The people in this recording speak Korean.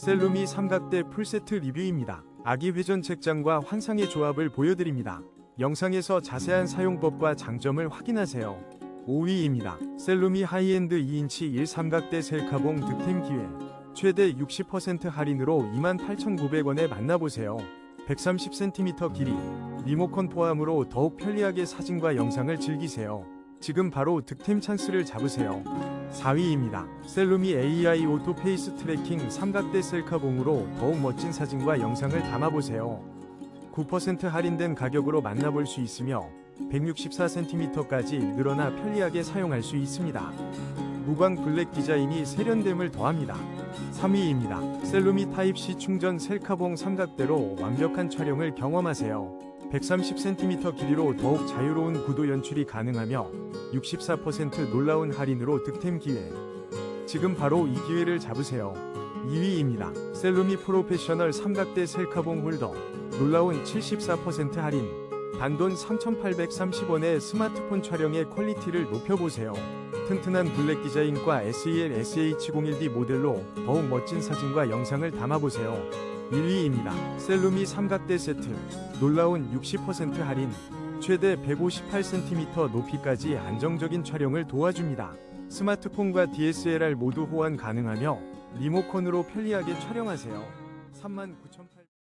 셀루미 삼각대 풀세트 리뷰입니다. 아기 회전 책장과 환상의 조합을 보여드립니다. 영상에서 자세한 사용법과 장점을 확인하세요. 5위입니다. 셀루미 하이엔드 2인치 1삼각대 셀카봉 득템 기회. 최대 60% 할인으로 28,900원에 만나보세요. 130cm 길이, 리모컨 포함으로 더욱 편리하게 사진과 영상을 즐기세요. 지금 바로 득템 찬스를 잡으세요. 4위입니다. 셀루미 AI 오토 페이스 트래킹 삼각대 셀카봉으로 더욱 멋진 사진과 영상을 담아보세요. 9% 할인된 가격으로 만나볼 수 있으며 164cm까지 늘어나 편리하게 사용할 수 있습니다. 무광 블랙 디자인이 세련됨을 더합니다. 3위입니다. 셀루미 타입C 충전 셀카봉 삼각대로 완벽한 촬영을 경험하세요. 130cm 길이로 더욱 자유로운 구도 연출이 가능하며 64% 놀라운 할인으로 득템 기회. 지금 바로 이 기회를 잡으세요. 2위입니다. 셀루미 프로페셔널 삼각대 셀카봉 홀더. 놀라운 74% 할인. 단돈 3,830원의 스마트폰 촬영의 퀄리티를 높여보세요. 튼튼한 블랙 디자인과 SEL SH01D 모델로 더욱 멋진 사진과 영상을 담아보세요. 1위입니다. 셀루미 삼각대 세트. 놀라운 60% 할인. 최대 158cm 높이까지 안정적인 촬영을 도와줍니다. 스마트폰과 DSLR 모두 호환 가능하며 리모컨으로 편리하게 촬영하세요. 39,800원